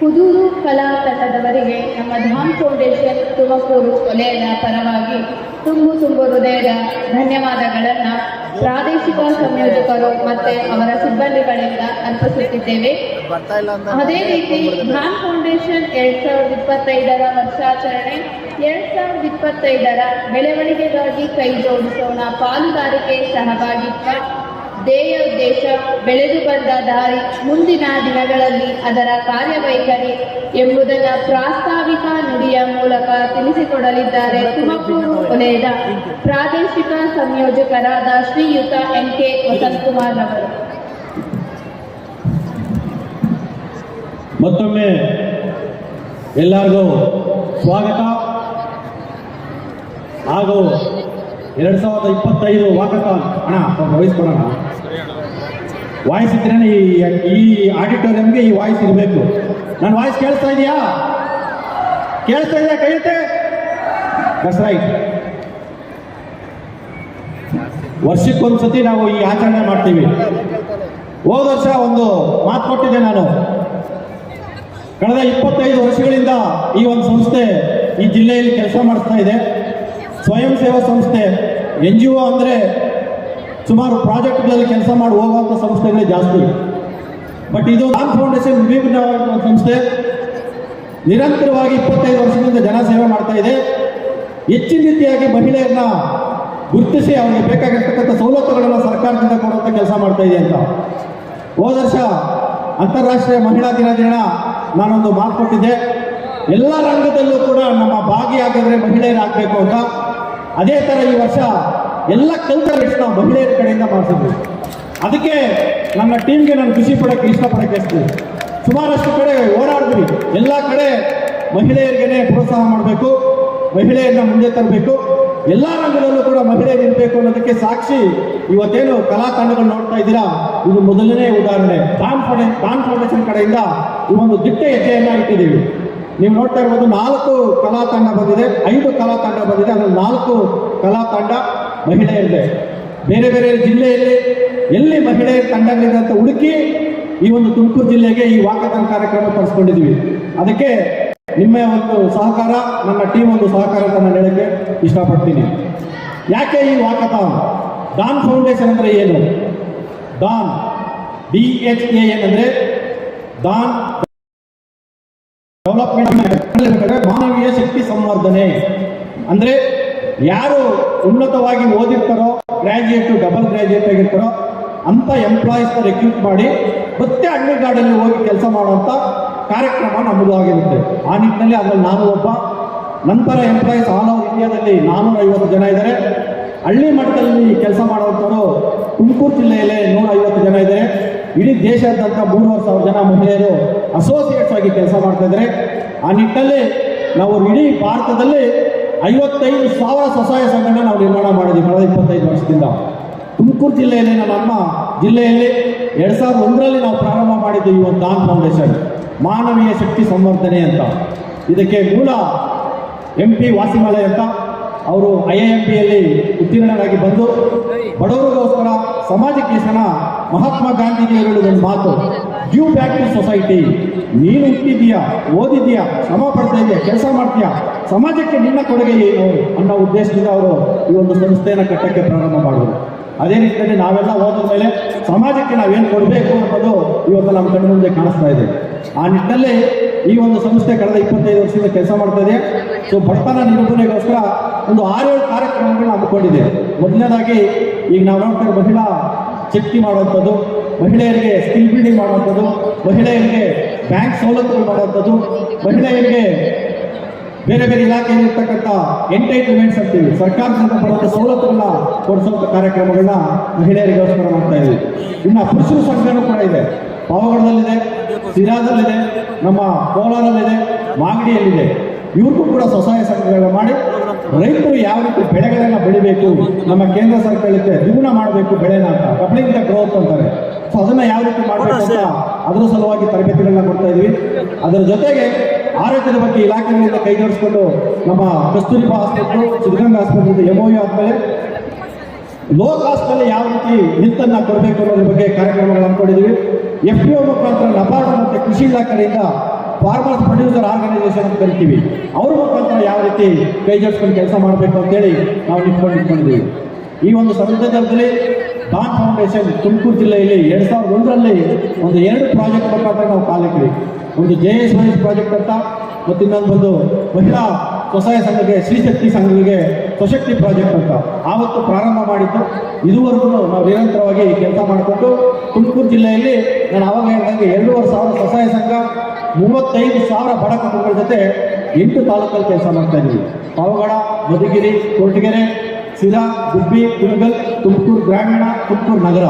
ಹುದೂರು ಕಲಾ ತಂಡದವರಿಗೆ ನಮ್ಮ ಧಾಮ್ ಫೌಂಡೇಶನ್ ತುಮಕೂರು ಕೊಲೆಯ ಪರವಾಗಿ ತುಂಬು ತುಂಬು ಹೃದಯದ ಧನ್ಯವಾದಗಳನ್ನು ಪ್ರಾದೇಶಿಕ ಸಂಯೋಜಕರು ಮತ್ತೆ ಅವರ ಸಿಬ್ಬಂದಿಗಳಿಂದ ಅರ್ಪಿಸುತ್ತಿದ್ದೇವೆ. ಅದೇ ರೀತಿ ಧಾಮ್ ಫೌಂಡೇಶನ್ ಎರಡ್ ಸಾವಿರದ ಇಪ್ಪತ್ತೈದರ ವರ್ಷಾಚರಣೆ ಎರಡ್ ಸಾವಿರದ ಇಪ್ಪತ್ತೈದರ ಬೆಳವಣಿಗೆಗಾಗಿ ಕೈ ಜೋಡಿಸೋಣ ಪಾಲುದಾರಿಕೆ ಸಹಭಾಗಿತ್ವ ಧ್ಯೇಯ ಉದ್ದೇಶ ಬೆಳೆದು ಬಂದ ದಾರಿ ಮುಂದಿನ ದಿನಗಳಲ್ಲಿ ಅದರ ಕಾರ್ಯವೈಖರಿ ಎಂಬುದನ್ನು ಪ್ರಾಸ್ತಾವಿಕ ನುಡಿಯ ಮೂಲಕ ತಿಳಿಸಿಕೊಡಲಿದ್ದಾರೆ ತುಮಕೂರು ವಲಯದ ಪ್ರಾದೇಶಿಕ ಸಂಯೋಜಕರಾದ ಶ್ರೀಯುತ ಎನ್ ಕೆ ವಸಂತಕುಮಾರ್ ಅವರು ಮತ್ತೊಮ್ಮೆ ಎಲ್ಲರಿಗೂ ಸ್ವಾಗತ. ಹಾಗೂ ಎರಡು ಸಾವಿರದ ಇಪ್ಪತ್ತೈದು ವಾಕಥಾನ್. ಅಣ್ಣ ವಹಿಸ್ಕೊಳ್ಳೋಣ ವಾಯ್ಸ್ ಇದ್ರೇನೆ ಈ ಈ ಆಡಿಟೋರಿಯಂಗೆ ಈ ವಾಯ್ಸ್ ಇರಬೇಕು. ನನ್ನ ವಾಯ್ಸ್ ಕೇಳಿಸ್ತಾ ಇದೆಯಾ? ಕೇಳಿಸ್ತಾ ಇದೆಯಾ ಕೈಯುತ್ತೆ? ದಟ್ಸ್ ರೈಟ್ ವರ್ಷಕ್ಕೊಂದ್ಸತಿ ನಾವು ಈ ಆಚರಣೆ ಮಾಡ್ತೀವಿ. ಹೋದ ವರ್ಷ ಒಂದು ಮಾತು ಕೊಟ್ಟಿದ್ದೆ ನಾನು. ಕಳೆದ ಇಪ್ಪತ್ತೈದು ವರ್ಷಗಳಿಂದ ಈ ಒಂದು ಸಂಸ್ಥೆ ಈ ಜಿಲ್ಲೆಯಲ್ಲಿ ಕೆಲಸ ಮಾಡಿಸ್ತಾ ಇದೆ. ಸ್ವಯಂ ಸೇವಾ ಸಂಸ್ಥೆ ಎನ್ ಜಿ ಒ ಅಂದರೆ ಸುಮಾರು ಪ್ರಾಜೆಕ್ಟ್ಗಳಲ್ಲಿ ಕೆಲಸ ಮಾಡಿ ಹೋಗುವಂಥ ಸಂಸ್ಥೆಗಳೇ ಜಾಸ್ತಿ. ಬಟ್ ಇದು ನಾನ್ ಫೌಂಡೇಶನ್ ವಿಭಿನ್ನವಾಗಿರುವಂಥ ಸಂಸ್ಥೆ. ನಿರಂತರವಾಗಿ ಇಪ್ಪತ್ತೈದು ವರ್ಷದಿಂದ ಜನ ಸೇವೆ ಮಾಡ್ತಾ ಇದೆ. ಹೆಚ್ಚಿನ ರೀತಿಯಾಗಿ ಮಹಿಳೆಯರನ್ನ ಗುರುತಿಸಿ ಅವರಿಗೆ ಬೇಕಾಗಿರ್ತಕ್ಕಂಥ ಸವಲತ್ತುಗಳನ್ನು ಸರ್ಕಾರದಿಂದ ಕೊಡುವಂಥ ಕೆಲಸ ಮಾಡ್ತಾ ಇದೆ ಅಂತ. ಹೋದ ವರ್ಷ ಅಂತಾರಾಷ್ಟ್ರೀಯ ಮಹಿಳಾ ದಿನಾಚರಣ ನಾನೊಂದು ಮಾತು ಕೊಟ್ಟಿದ್ದೆ. ಎಲ್ಲ ರಂಗದಲ್ಲೂ ಕೂಡ ನಮ್ಮ ಭಾಗಿಯಾಗಿದ್ರೆ ಮಹಿಳೆಯರಾಗಬೇಕು ಅಂತ. ಅದೇ ಥರ ಈ ವರ್ಷ ಎಲ್ಲ ಕಲ್ತ ನಾವು ಮಹಿಳೆಯರ ಕಡೆಯಿಂದ ಮಾಡಿಸಿದ್ವಿ ಅದಕ್ಕೆ ನನ್ನ ಟೀಮ್ಗೆ ನಾನು ಖುಷಿ ಪಡೋಕ್ಕೆ ಇಷ್ಟಪಡೋಕ್ಕೆ ಇರ್ತೀನಿ. ಸುಮಾರಷ್ಟು ಕಡೆ ಓಡಾಡಿದ್ವಿ ಎಲ್ಲ ಕಡೆ ಮಹಿಳೆಯರಿಗೇನೆ ಪ್ರೋತ್ಸಾಹ ಮಾಡಬೇಕು ಮಹಿಳೆಯರನ್ನ ಮುಂದೆ ತರಬೇಕು. ಎಲ್ಲ ರಂಗದಲ್ಲೂ ಕೂಡ ಮಹಿಳೆಯರು ಇರಬೇಕು ಅನ್ನೋದಕ್ಕೆ ಸಾಕ್ಷಿ ಇವತ್ತೇನು ಕಲಾ ತಂಡಗಳು ನೋಡ್ತಾ ಇದ್ದೀರಾ? ಇದು ಮೊದಲನೇ ಉದಾಹರಣೆ. ಡಾನ್ ಫೌಂಡೇ ಡಾನ್ ಫೌಂಡೇಶನ್ ಕಡೆಯಿಂದ ಈ ಒಂದು ದಿಟ್ಟ ಹೆಜ್ಜೆಯನ್ನು ಇಟ್ಟಿದ್ದೀವಿ. ನೀವು ನೋಡ್ತಾ ಇರ್ಬೋದು ನಾಲ್ಕು ಕಲಾ ತಂಡ ಬಂದಿದೆ, ಐದು ಕಲಾ ತಂಡ ಬಂದಿದೆ. ಅದರಲ್ಲಿ ನಾಲ್ಕು ಕಲಾ ತಂಡ ಮಹಿಳೆಯರಿದೆ ಬೇರೆ ಬೇರೆ ಜಿಲ್ಲೆಯಲ್ಲಿ ಎಲ್ಲಿ ಮಹಿಳೆ ತಂಡಗಳಿದೆ ಅಂತ ಹುಡುಕಿ ಈ ಒಂದು ತುಮಕೂರು ಜಿಲ್ಲೆಗೆ ಈ ವಾಕತನ ಕಾರ್ಯಕ್ರಮ ತರಿಸ್ಕೊಂಡಿದ್ದೀವಿ. ಅದಕ್ಕೆ ನಿಮ್ಮ ಒಂದು ಸಹಕಾರ, ನನ್ನ ಟೀಮ್ ಒಂದು ಸಹಕಾರ ಅಂತ ನಾನು ಹೇಳಕ್ಕೆ ಇಷ್ಟಪಡ್ತೀನಿ. ಯಾಕೆ ಈ ವಾಕಥಾನ್? ಡಾನ್ ಫೌಂಡೇಶನ್ ಅಂದರೆ ಏನು? Dhan, D H A N ಅಂದರೆ ಡಾನ್ ಡೆವಲಪ್ಮೆಂಟ್ ಮಾನವೀಯ ಶಕ್ತಿ ಸಂವರ್ಧನೆ. ಅಂದ್ರೆ ಯಾರು ಉನ್ನತವಾಗಿ ಓದಿರ್ತಾರೋ ಗ್ರಾಜ್ಯುಯೇಟು ಡಬಲ್ ಗ್ರಾಜ್ಯುಯೇಟ್ ಆಗಿರ್ತಾರೋ ಅಂತ ಎಂಪ್ಲಾಯೀಸ್ನ ರೆಕ್ರೂಟ್ ಮಾಡಿ ಮತ್ತೆ ಅಂಗಡಿಗಾಡಲ್ಲಿ ಹೋಗಿ ಕೆಲಸ ಮಾಡುವಂಥ ಕಾರ್ಯಕ್ರಮ ನಮ್ಮದು ಆಗಿರುತ್ತೆ. ಆ ನಿಟ್ಟಿನಲ್ಲಿ ಅದರಲ್ಲಿ ನಾನು ಒಬ್ಬ. ನಂತರ ಎಂಪ್ಲಾಯೀಸ್ ಆಲ್ ಓವರ್ ಇಂಡಿಯಾದಲ್ಲಿ ನಾನ್ನೂರ ಐವತ್ತು ಜನ ಇದ್ದಾರೆ. ಹಳ್ಳಿ ಮಟ್ಟದಲ್ಲಿ ಕೆಲಸ ಮಾಡುವಂಥವರು ತುಮಕೂರು ಜಿಲ್ಲೆಯಲ್ಲೇ ನೂರ ಐವತ್ತು ಜನ ಇದ್ದಾರೆ. ಇಡೀ ದೇಶಾದ್ಯಂತ ಮೂರುವರೆ ಸಾವಿರ ಜನ ಮಹಿಳೆಯರು ಅಸೋಸಿಯೇಟ್ಸ್ ಆಗಿ ಕೆಲಸ ಮಾಡ್ತಾ ಇದ್ದಾರೆ. ಆ ನಿಟ್ಟಿನಲ್ಲಿ ನಾವು ಇಡೀ ಭಾರತದಲ್ಲಿ ಐವತ್ತೈದು ಸಾವಿರ ಸ್ವಸಹಾಯ ಸಂಘಟನೆ ನಾವು ನಿರ್ಮಾಣ ಮಾಡಿದ್ವಿ ಕಳೆದ ಇಪ್ಪತ್ತೈದು ವರ್ಷದಿಂದ. ತುಮಕೂರು ಜಿಲ್ಲೆಯಲ್ಲಿ ನಮ್ಮ ಜಿಲ್ಲೆಯಲ್ಲಿ ಎರಡು ಸಾವಿರದ ಒಂದರಲ್ಲಿ ನಾವು ಪ್ರಾರಂಭ ಮಾಡಿದ್ದು ಈ ಒಂದು ದಾನ್ ಫೌಂಡೇಶನ್. ಮಾನವೀಯ ಶಕ್ತಿ ಸಂವರ್ಧನೆ ಅಂತ. ಇದಕ್ಕೆ ಮೂಲ ಎಂ ಪಿ ವಾಸಿಮಲೆ ಅಂತ ಅವರು ಐ ಐ ಎಂ ಪಿಯಲ್ಲಿ ಉತ್ತೀರ್ಣರಾಗಿ ಬಂದು ಬಡವರಿಗೋಸ್ಕರ ಸಮಾಜಕ್ಕೆ ಸಹ ಮಹಾತ್ಮ ಗಾಂಧೀಜಿಯವರು ಒಂದು ಮಾತು ಡ್ಯೂ ಬ್ಯಾಕ್ ಟು ಸೊಸೈಟಿ ನೀನು ಹುಟ್ಟಿದೀಯಾ ಓದಿದೀಯಾ ಶ್ರಮ ಪಡ್ತಾ ಇದೆಯಾ, ಕೆಲಸ ಮಾಡ್ತೀಯಾ, ಸಮಾಜಕ್ಕೆ ನಿನ್ನ ಕೊಡುಗೆ ಏನು ಅನ್ನೋ ಉದ್ದೇಶದಿಂದ ಅವರು ಈ ಒಂದು ಸಂಸ್ಥೆಯನ್ನು ಕಟ್ಟಕ್ಕೆ ಪ್ರಾರಂಭ ಮಾಡೋದು ಅದೇ ರೀತಿಯಲ್ಲಿ ನಾವೆಲ್ಲ ಹೋದ ಮೇಲೆ ಸಮಾಜಕ್ಕೆ ನಾವೇನು ಕೊಡಬೇಕು ಅನ್ನೋದು ಇವತ್ತು ನಮ್ಮ ಕಣ್ಣು ಮುಂದೆ ಕಾಣಿಸ್ತಾ ಇದೆ. ಆ ನಿಟ್ಟಿನಲ್ಲಿ ಈ ಒಂದು ಸಂಸ್ಥೆ ಕಳೆದ ಇಪ್ಪತ್ತೈದು ವರ್ಷದಿಂದ ಕೆಲಸ ಮಾಡ್ತಾ ಇದೆ. ಸೊ ಬಡತನ ನಿರೂಪಣೆಗೋಸ್ಕರ ಒಂದು ಆರೇಳು ಕಾರ್ಯಕ್ರಮಗಳನ್ನ ಹಮ್ಮಿಕೊಂಡಿದೆ. ಮೊದಲನೇದಾಗಿ ಈಗ ನಾವು ನೋಡ್ತಾರೆ ಮಹಿಳಾ ಶಕ್ತಿ ಮಾಡುವಂಥದ್ದು, ಮಹಿಳೆಯರಿಗೆ ಸ್ಕಿಲ್ ಬಿಲ್ಡಿಂಗ್ ಮಾಡುವಂಥದ್ದು, ಮಹಿಳೆಯರಿಗೆ ಬ್ಯಾಂಕ್ ಸವಲತ್ತುಗಳು ಮಾಡುವಂಥದ್ದು ಮಹಿಳೆಯರಿಗೆ ಬೇರೆ ಬೇರೆ ಇಲಾಖೆಯಲ್ಲಿರ್ತಕ್ಕಂಥ ಎಂಟೈಟ್ಮೆಂಟ್ಸ್ ಅಂತೀವಿ. ಸರ್ಕಾರದಿಂದ ಬರುವಂಥ ಸವಲತ್ತುಗಳನ್ನ ಕೊಡಿಸುವಂಥ ಕಾರ್ಯಕ್ರಮಗಳನ್ನ ಮಹಿಳೆಯರಿಗೋಸ್ಕರ ಮಾಡ್ತಾ ಇದೆ ಇನ್ನು ಪುರುಷರ ಸಂಘನೂ ಕೂಡ ಇದೆ. ಪಾವಗಡದಲ್ಲಿದೆ, ಸಿರಾದಲ್ಲಿದೆ, ನಮ್ಮ ಕೋಲಾರಲ್ಲಿದೆ, ಮಾಗಡಿಯಲ್ಲಿದೆ. ಇವ್ರಿಗೂ ಕೂಡ ಸ್ವಸಹಾಯ ಸಂಘಗಳನ್ನ ಮಾಡಿ ರೈತರು ಯಾವ ರೀತಿ ಬೆಳೆಗಳನ್ನ ಬೆಳಿಬೇಕು, ನಮ್ಮ ಕೇಂದ್ರ ಸರ್ಕಾರಕ್ಕೆ ದ್ವಿಗುಣ ಮಾಡಬೇಕು ಬೆಳೆನ ಅಂತ ಕಬ್ಲಿಂಗ್ ಗ್ರೋತ್ ಅಂತಾರೆ. ಸೊ ಅದನ್ನ ಯಾವ ರೀತಿ ಮಾಡಬೇಕು ಅಂತ ಅದರ ಸಲುವಾಗಿ ತರಬೇತಿಗಳನ್ನ ಕೊಡ್ತಾ ಇದ್ವಿ. ಅದರ ಜೊತೆಗೆ ಆರೋಗ್ಯದ ಬಗ್ಗೆ ಇಲಾಖೆಗಳಿಂದ ಕೈ ಜೋಡಿಸ್ಕೊಂಡು ನಮ್ಮ ಕಸ್ತೂರಿಬಾ ಆಸ್ಪತ್ರೆ, ಸಿದ್ಧಗಂಗಾ ಆಸ್ಪತ್ರೆ ಎಂ ಆದ್ಮೇಲೆ ಲೋ ಕಾಸ್ಟಲ್ಲಿ ಯಾವ ರೀತಿ ನಿತ್ತನ್ನ ಕೊಡಬೇಕು ಅನ್ನೋದ್ರ ಬಗ್ಗೆ ಕಾರ್ಯಕ್ರಮಗಳು ಹಮ್ಮಿಕೊಂಡಿದ್ದೀವಿ ಎಫ್ ಪಿ ಒ ಮುಖಾಂತರ ನಬಾರ್ಡ್ ಮತ್ತು ಕೃಷಿ ಇಲಾಖೆಯಿಂದ ಫಾರ್ಮರ್ಸ್ ಪ್ರೊಡ್ಯೂಸರ್ ಆರ್ಗನೈಸೇಷನ್ ಅಂತ ಕರಿತೀವಿ. ಅವ್ರ ಮುಖಾಂತರ ಯಾವ ರೀತಿ ಕೈ ಜೋಡಿಸ್ಕೊಂಡು ಕೆಲಸ ಮಾಡಬೇಕು ಅಂತೇಳಿ ನಾವು ನಿಂತ್ಕೊಂಡು ನಿಂತ್ಕೊಂಡಿದ್ದೀವಿ. ಈ ಒಂದು ಸಂದರ್ಭದಲ್ಲಿ ಡಾನ್ ಫೌಂಡೇಶನ್ ತುಮಕೂರು ಜಿಲ್ಲೆಯಲ್ಲಿ ಎರಡು ಸಾವಿರದ ಒಂದರಲ್ಲಿ ಒಂದು ಎರಡು ಪ್ರಾಜೆಕ್ಟ್ ಮುಖಾಂತರ ನಾವು ಕಾಲಿಟ್ವಿ ಒಂದು ಜೆ ಎಸ್ ಮಹೇಶ್ ಪ್ರಾಜೆಕ್ಟ್ ಅಂತ, ಮತ್ತು ಇನ್ನೊಂದು ಬಂದು ಮಹಿಳಾ ಸ್ವಸಹಾಯ ಸಂಘಕ್ಕೆ ಶ್ರೀಶಕ್ತಿ ಸಂಘಗಳಿಗೆ ಸ್ವಶಕ್ತಿ ಪ್ರಾಜೆಕ್ಟ್ ಅಂತ. ಆವತ್ತು ಪ್ರಾರಂಭ ಮಾಡಿದ್ದು. ಇದುವರೆಗೂ ನಾವು ನಿರಂತರವಾಗಿ ಕೆಲಸ ಮಾಡಿಕೊಂಡು ತುಮಕೂರು ಜಿಲ್ಲೆಯಲ್ಲಿ ನಾನು ಆವಾಗ ಹೇಳಿದಂಗೆ ಎರಡೂವರೆ ಸಾವಿರ ಸ್ವಸಹಾಯ ಸಂಘ, ಮೂವತ್ತೈದು ಸಾವಿರ ಬಡ ಕುಟುಂಬಗಳ ಜೊತೆ ಎಂಟು ತಾಲೂಕಲ್ಲಿ ಕೆಲಸ ಮಾಡ್ತಾ ಇದ್ದೀವಿ. ಪಾವಗಡ, ಮಧುಗಿರಿ, ಕೊರಟಗೆರೆ ಸಿರಾ ಗುಬ್ಬಿ ಕುಣಗಲ್ ತುಮಕೂರು ಗ್ರಾಮೀಣ, ತುಮಕೂರು ನಗರ.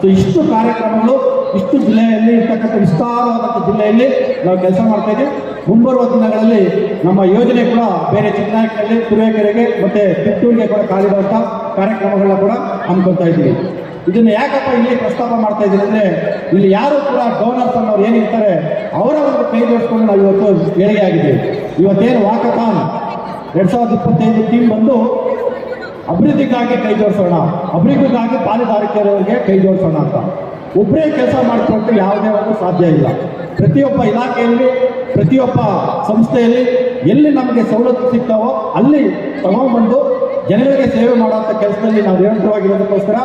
ಸೊ ಇಷ್ಟು ಕಾರ್ಯಕ್ರಮಗಳು, ಇಷ್ಟು ಜಿಲ್ಲೆಯಲ್ಲಿ, ಇರ್ತಕ್ಕಂಥ ವಿಸ್ತಾರವಾದಂಥ ಜಿಲ್ಲೆಯಲ್ಲಿ ನಾವು ಕೆಲಸ ಮಾಡ್ತಾ ಇದ್ದೀವಿ. ಮುಂಬರುವ ದಿನಗಳಲ್ಲಿ ನಮ್ಮ ಯೋಜನೆ ಕೂಡ ಬೇರೆ ಚಿಕ್ಕನಾಯಕನಲ್ಲಿ ತುರುವೇಕೆರೆಗೆ ಮತ್ತು ತಿತ್ತೂರಿಗೆ ಕೂಡ ಕಾಲಿಡುವಂಥ ಕಾರ್ಯಕ್ರಮಗಳನ್ನ ಕೂಡ ಹಮ್ಮಿಕೊಳ್ತಾ ಇದ್ದೀವಿ. ಇದನ್ನು ಯಾಕಪ್ಪ ಇಲ್ಲಿ ಪ್ರಸ್ತಾಪ ಮಾಡ್ತಾ ಇದ್ದೀನಿ ಅಂದರೆ, ಇಲ್ಲಿ ಯಾರು ಕೂಡ ಡೋನರ್ಸ್ ಅನ್ನೋರು ಏನಿರ್ತಾರೆ ಅವರ ಒಂದು ಕೈ ಜೋಡಿಸ್ಕೊಂಡು ನಾವು ಇವತ್ತು ಏಳಿಗೆ ಆಗಿದ್ದೀವಿ ಇವತ್ತೇನು ವಾಕಥಾನ್? ಎರಡು ಸಾವಿರದ ಇಪ್ಪತ್ತೈದು ಟೀಮ್ ಬಂದು ಅಭಿವೃದ್ಧಿಗಾಗಿ ಕೈ ಜೋಡಿಸೋಣ. ಅಭಿವೃದ್ಧಿಗಾಗಿ ಪಾಲುದಾರಿಕೆಯವರಿಗೆ ಕೈ ಜೋಡಿಸೋಣ ಅಂತ. ಒಬ್ಬರೇ ಕೆಲಸ ಮಾಡಿಕೊಟ್ಟು ಯಾವುದೇ ಒಂದು ಸಾಧ್ಯ ಇಲ್ಲ. ಪ್ರತಿಯೊಬ್ಬ ಇಲಾಖೆಯಲ್ಲಿ, ಪ್ರತಿಯೊಬ್ಬ ಸಂಸ್ಥೆಯಲ್ಲಿ ಎಲ್ಲಿ ನಮಗೆ ಸವಲತ್ತು ಸಿಗ್ತಾವೋ ಅಲ್ಲಿ ತಗೊಂಡ್ಬಂದು ಜನರಿಗೆ ಸೇವೆ ಮಾಡುವಂಥ ಕೆಲಸದಲ್ಲಿ ನಾವು ನಿರಂತರವಾಗಿರೋದಕ್ಕೋಸ್ಕರ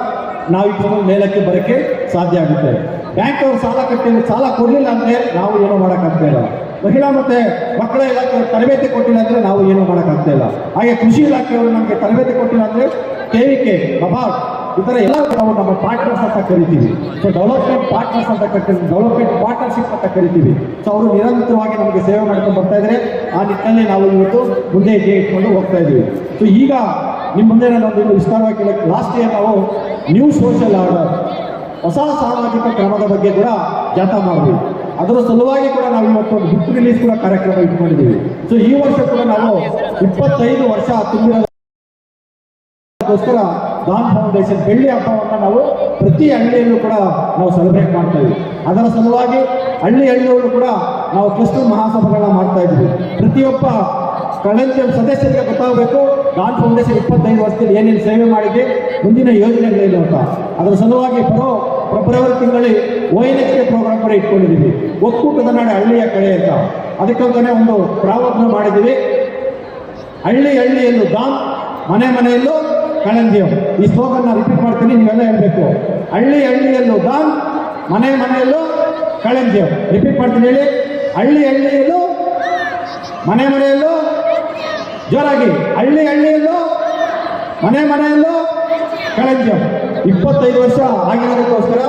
ನಾವು ಇದನ್ನು ಮೇಲಕ್ಕೆ ಬರೋಕ್ಕೆ ಸಾಧ್ಯ ಆಗುತ್ತೆ. ಬ್ಯಾಂಕ್ ಅವರು ಸಾಲ ಕಟ್ಟಿ ಸಾಲ ಕೊಡಲಿಲ್ಲ ಅಂದರೆ ನಾವು ಏನೂ ಮಾಡೋಕ್ಕಾಗ್ತಾ ಇಲ್ಲ. ಮಹಿಳಾ ಮತ್ತೆ ಮಕ್ಕಳ ಇಲಾಖೆ ತರಬೇತಿ ಕೊಟ್ಟಿಲ್ಲ ಅಂದರೆ ನಾವು ಏನು ಮಾಡೋಕ್ಕಾಗ್ತಾ ಇಲ್ಲ ಹಾಗೆ ಕೃಷಿ ಇಲಾಖೆಯವರು ನಮಗೆ ತರಬೇತಿ ಕೊಟ್ಟಿಲ್ಲ ಅಂದರೆ ಕೆವಿಕೆ ನಬಾರ್ಡ್ ಈ ಥರ ಎಲ್ಲ ನಾವು ನಮ್ಮ ಪಾರ್ಟ್ನರ್ಸ್ ಅಂತ ಕರಿತೀವಿ. ಸೊ ಡೆವಲಪ್ಮೆಂಟ್ ಪಾರ್ಟ್ನರ್ಸ್ ಅಂತ ಕರಿತೀವಿ. ಡೆವಲಪ್ಮೆಂಟ್ ಪಾರ್ಟ್ನರ್ಶಿಪ್ ಅಂತ ಕರಿತೀವಿ. ಸೊ ಅವರು ನಿರಂತರವಾಗಿ ನಮಗೆ ಸೇವೆ ಮಾಡ್ಕೊಂಡು ಬರ್ತಾ ಇದ್ದಾರೆ ಆ ನಿಟ್ಟಿನಲ್ಲಿ ನಾವು ಇವತ್ತು ಮುಂದೆ ಹೆಜ್ಜೆ ಇಟ್ಕೊಂಡು ಹೋಗ್ತಾ ಇದ್ದೀವಿ. ಸೊ ಈಗ ನಿಮ್ಮ ಮುಂದೆ ನಾನು ಒಂದು ವಿಸ್ತಾರವಾಗಿ ಕೇಳಕ್ಕೆ ಲಾಸ್ಟ್ ಇಯರ್ ನಾವು ನ್ಯೂ ಸೋಷಿಯಲ್ ಆರ್ಡರ್ ಹೊಸ ಸಾಮಾಜಿಕ ಕ್ರಮದ ಬಗ್ಗೆ ಕೂಡ ಜಾಥಾ ಮಾಡಿದ್ವಿ. ಅದರ ಸಲುವಾಗಿ ಕೂಡ ನಾವು ಇವತ್ತು ಒಂದು ಬುಕ್ ರಿಲೀಸ್ ಕೂಡ ಕಾರ್ಯಕ್ರಮ ಇಟ್ಕೊಂಡಿದ್ದೀವಿ. ಸೊ ಈ ವರ್ಷ ಕೂಡ ನಾವು ಇಪ್ಪತ್ತೈದು ವರ್ಷ ತುಂಬಿರೋಸ್ಕರ ದಾನ್ ಫೌಂಡೇಶನ್ ಬೆಳ್ಳಿ ಹಬ್ಬವನ್ನು ನಾವು ಪ್ರತಿ ಹಳ್ಳಿಯಲ್ಲೂ ಕೂಡ ನಾವು ಸೆಲೆಬ್ರೇಟ್ ಮಾಡ್ತಾ ಅದರ ಸಲುವಾಗಿ ಹಳ್ಳಿ ಹಳ್ಳಿಯಲ್ಲೂ ಕೂಡ ನಾವು ಕ್ರಿಸ್ಟಲ್ ಮಹಾಸಭೆಗಳನ್ನ ಮಾಡ್ತಾ ಇದ್ವಿ. ಪ್ರತಿಯೊಬ್ಬ ಕಳೆದ ಸದಸ್ಯರಿಗೆ ಗೊತ್ತಾಗಬೇಕು ದಾನ್ ಫೌಂಡೇಶನ್ ಇಪ್ಪತ್ತೈದು ವರ್ಷದಲ್ಲಿ ಏನೇನು ಸೇವೆ ಮಾಡಿದೆ, ಮುಂದಿನ ಯೋಜನೆಗಳೇನು ಅಂತ. ಅದರ ಸಲುವಾಗಿ ಬರೋ ಫೆಬ್ರವರಿ ತಿಂಗಳಲ್ಲಿ O N H K program ಕೂಡ ಇಟ್ಕೊಂಡಿದ್ದೀವಿ. ಒಕ್ಕೂಟದ ನಾಡೆ ಹಳ್ಳಿಯ ಕಡೆ ಅಂತ. ಅದಕ್ಕಂತಾನೆ ಒಂದು ಪ್ರಾವಧಾನ ಮಾಡಿದ್ದೀವಿ. ಹಳ್ಳಿ ಹಳ್ಳಿಯಲ್ಲೂ ದಾನ್, ಮನೆ ಮನೆಯಲ್ಲೂ ಕಳಂದ್ಯಂ. ಈ ಸ್ಲೋಗನ್ನ ರಿಪೀಟ್ ಮಾಡ್ತೀನಿ, ನೀವೆಲ್ಲ ಹೇಳಬೇಕು. ಹಳ್ಳಿ ಹಳ್ಳಿಯಲ್ಲೂ ದಾನ್, ಮನೆ ಮನೆಯಲ್ಲೂ ಕಳಂದ್ಯಂ. ರಿಪೀಟ್ ಮಾಡ್ತೀನಿ ಹೇಳಿ. ಹಳ್ಳಿ ಹಳ್ಳಿಯಲ್ಲೂ, ಮನೆ ಮನೆಯಲ್ಲೂ ಜೋರಾಗಿ. ಹಳ್ಳಿ ಹಳ್ಳಿಯಲ್ಲೂ, ಮನೆ ಮನೆಯಲ್ಲೂ ಕಳಂದ್ಯಂ. ಇಪ್ಪತ್ತೈದು ವರ್ಷ ಆಗಿರೋದಕ್ಕೋಸ್ಕರ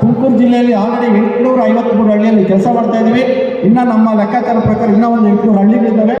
ತುಮಕೂರು ಜಿಲ್ಲೆಯಲ್ಲಿ ಆಲ್ರೆಡಿ ಎಂಟುನೂರ ಐವತ್ಮೂರು ಹಳ್ಳಿಯಲ್ಲಿ ಕೆಲಸ ಮಾಡ್ತಾ ಇದ್ದೀವಿ. ಇನ್ನು ನಮ್ಮ ಲೆಕ್ಕಾಚಾರ ಪ್ರಕಾರ ಇನ್ನೂ ಒಂದು ಎಂಟುನೂರು ಹಳ್ಳಿಗಳಿದ್ದಾವೆ.